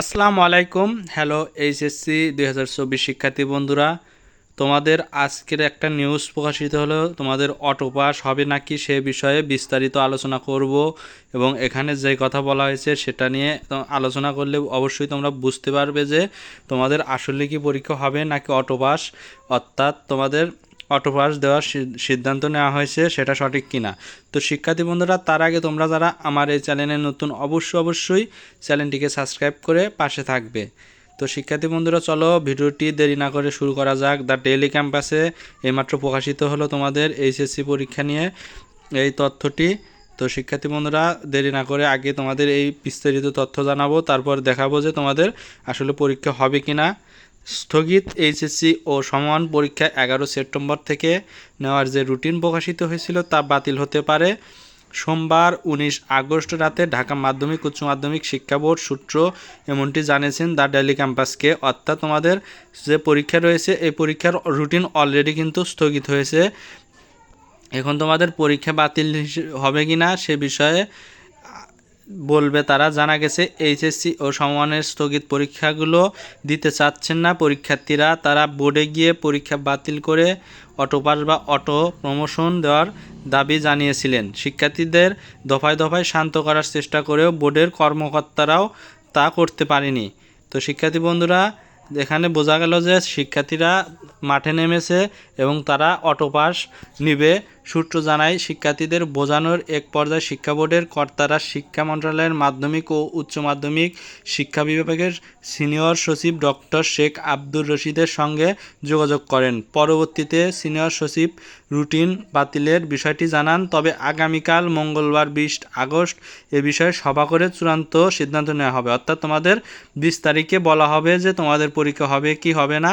আসসালামু আলাইকুম। Hello HSC দুই হাজার চব্বিশ শিক্ষার্থী বন্ধুরা। তোমাদের আজকের একটা নিউজ প্রকাশিত হলো। তোমাদের অটো পাস হবে নাকি সে বিষয়ে বিস্তারিত আলোচনা করব এবং এখানে যে কথা বলা হয়েছে সেটা নিয়ে আলোচনা করলে অবশ্যই তোমরা বুঝতে পারবে যে তোমাদের আসলে কি পরীক্ষা হবে নাকি অটো পাস অর্থাৎ তোমাদের অটো পাস দেওয়ার সিদ্ধান্ত নেওয়া হয়েছে, সেটা সঠিক কিনা? তো শিক্ষার্থী বন্ধুরা, তার আগে তোমরা যারা আমার এই চ্যানেলে নতুন অবশ্যই অবশ্যই চ্যানেলটিকে সাবস্ক্রাইব করে পাশে থাকবে। তো শিক্ষার্থী বন্ধুরা, চলো ভিডিওটি দেরি না করে শুরু করা যাক। দ্য ডেইলি ক্যাম্পাসে এইমাত্র প্রকাশিত হলো তোমাদের এইচএসসি পরীক্ষা নিয়ে এই তথ্যটি। তো শিক্ষার্থী বন্ধুরা, দেরি না করে আগে তোমাদের এই বিস্তারিত তথ্য জানাব, তারপর দেখাবো যে তোমাদের আসলে পরীক্ষা হবে কি না স্থগিত এইচএসসি ও সমান পরীক্ষা এগারো সেপ্টেম্বর থেকে নেওয়ার যে রুটিন প্রকাশিত হয়েছিল তা বাতিল হতে পারে। সোমবার উনিশ আগস্ট রাতে ঢাকা মাধ্যমিক, উচ্চ মাধ্যমিক শিক্ষা বোর্ড সূত্র এমনটি জানিয়েছেন দ্য ডেলি ক্যাম্পাসকে। অর্থাৎ তোমাদের যে পরীক্ষা রয়েছে, এই পরীক্ষার রুটিন অলরেডি কিন্তু স্থগিত হয়েছে। এখন তোমাদের পরীক্ষা বাতিল হবে কি না সে বিষয়ে বলবে, তারা জানা গেছে এইচএসসি ও সমমানের স্থগিত পরীক্ষাগুলো দিতে চাচ্ছেন না। পরীক্ষার্থীরা, তারা বোর্ডে গিয়ে পরীক্ষা বাতিল করে অটো পাস বা অটো প্রমোশন দেওয়ার দাবি জানিয়েছিলেন। শিক্ষার্থীদের দফায় দফায় শান্ত করার চেষ্টা করেও বোর্ডের কর্মকর্তারাও তা করতে পারেনি। তো শিক্ষার্থী বন্ধুরা, এখানে বোঝা গেল যে শিক্ষার্থীরা মাঠে নেমেছে এবং তারা অটো পাস নিবে। সূত্র জানায়, শিক্ষার্থীদের বোঝানোর এক পর্যায়ে শিক্ষা বোর্ডের কর্তারা শিক্ষা মন্ত্রণালয়ের মাধ্যমিক ও উচ্চ মাধ্যমিক শিক্ষা বিভাগের সিনিয়র সচিব ডক্টর শেখ আব্দুর রশিদের সঙ্গে যোগাযোগ করেন। পরবর্তীতে সিনিয়র সচিব রুটিন বাতিলের বিষয়টি জানান, তবে আগামীকাল মঙ্গলবার বিশ আগস্ট এ বিষয়ে সভা করে চূড়ান্ত সিদ্ধান্ত নেওয়া হবে। অর্থাৎ তোমাদের বিশ তারিখে বলা হবে যে তোমাদের পরীক্ষা হবে কি হবে না।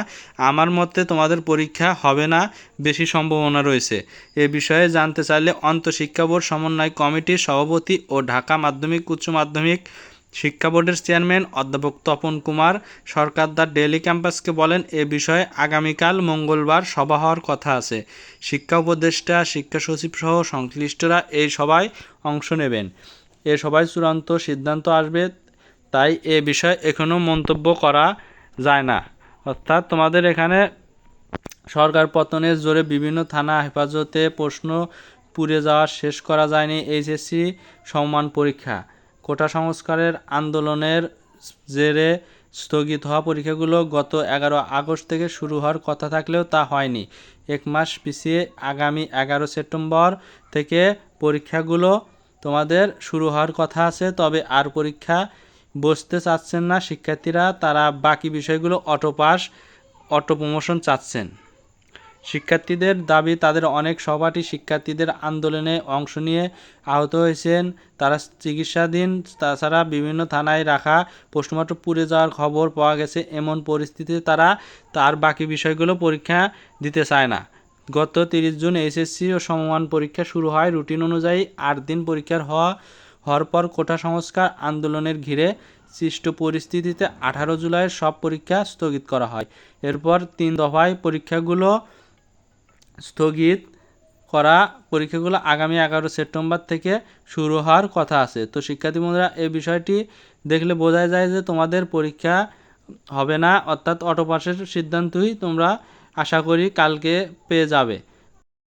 আমার মতে তোমাদের পরীক্ষা হবে না, বেশি সম্ভাবনা রয়েছে। এ বিষয়ে জানতে চাইলে অন্তঃশিক্ষা বোর্ড সমন্বয় কমিটির সভাপতি ও ঢাকা মাধ্যমিক, উচ্চ মাধ্যমিক শিক্ষা বোর্ডের চেয়ারম্যান অধ্যাপক তপন কুমার সরকার দ্য ডেলি ক্যাম্পাসকে বলেন, এ বিষয়ে আগামীকাল মঙ্গলবার সভা হওয়ার কথা আছে। শিক্ষা উপদেষ্টা, শিক্ষা সচিব সহ সংশ্লিষ্টরা এই সভায় অংশ নেবেন। এ সভায় চূড়ান্ত সিদ্ধান্ত আসবে, তাই এ বিষয়ে এখনও মন্তব্য করা যায় না। অর্থাৎ তোমাদের এখানে সরকার পতনের জোরে বিভিন্ন থানা হেফাজতে প্রশ্ন পুড়ে যাওয়া শেষ করা যায়নি এইচএসসি সম্মান পরীক্ষা। কোটা সংস্কারের আন্দোলনের জেরে স্থগিত হওয়া পরীক্ষাগুলো গত এগারো আগস্ট থেকে শুরু হওয়ার কথা থাকলেও তা হয়নি। এক মাস পিছিয়ে আগামী এগারো সেপ্টেম্বর থেকে পরীক্ষাগুলো তোমাদের শুরু হওয়ার কথা আছে, তবে আর পরীক্ষা বসতে চাচ্ছেন না শিক্ষার্থীরা, তারা বাকি বিষয়গুলো অটো পাস অটো প্রমোশন চাচ্ছেন। শিক্ষার্থীদের দাবি, তাদের অনেক সহপাঠী শিক্ষার্থীদের আন্দোলনে অংশ নিয়ে আহত হয়েছেন। তারা চিকিৎসাধীন, তাছাড়া বিভিন্ন থানায় রাখা পোস্টমর্টম পুড়ে যাওয়ার খবর পাওয়া গেছে। এমন পরিস্থিতিতে তারা তার বাকি বিষয়গুলো পরীক্ষা দিতে চায় না। গত তিরিশ জুন এসএসসি ও সমমান পরীক্ষা শুরু হয়। রুটিন অনুযায়ী আট দিন পরীক্ষার হওয়া হওয়ার পর কোটা সংস্কার আন্দোলনের ঘিরে সৃষ্ট পরিস্থিতিতে আঠারো জুলাইয়ের সব পরীক্ষা স্থগিত করা হয়। এরপর তিন দফায় পরীক্ষাগুলো স্থগিত করা পরীক্ষাগুলো আগামী এগারো সেপ্টেম্বর থেকে শুরু হওয়ার কথা আছে। তো শিক্ষার্থী বন্ধুরা, এই বিষয়টি দেখলে বোঝা যায় যে তোমাদের পরীক্ষা হবে না, অর্থাৎ অটোপাসের সিদ্ধান্তই তোমরা আশা করি কালকে পেয়ে যাবে।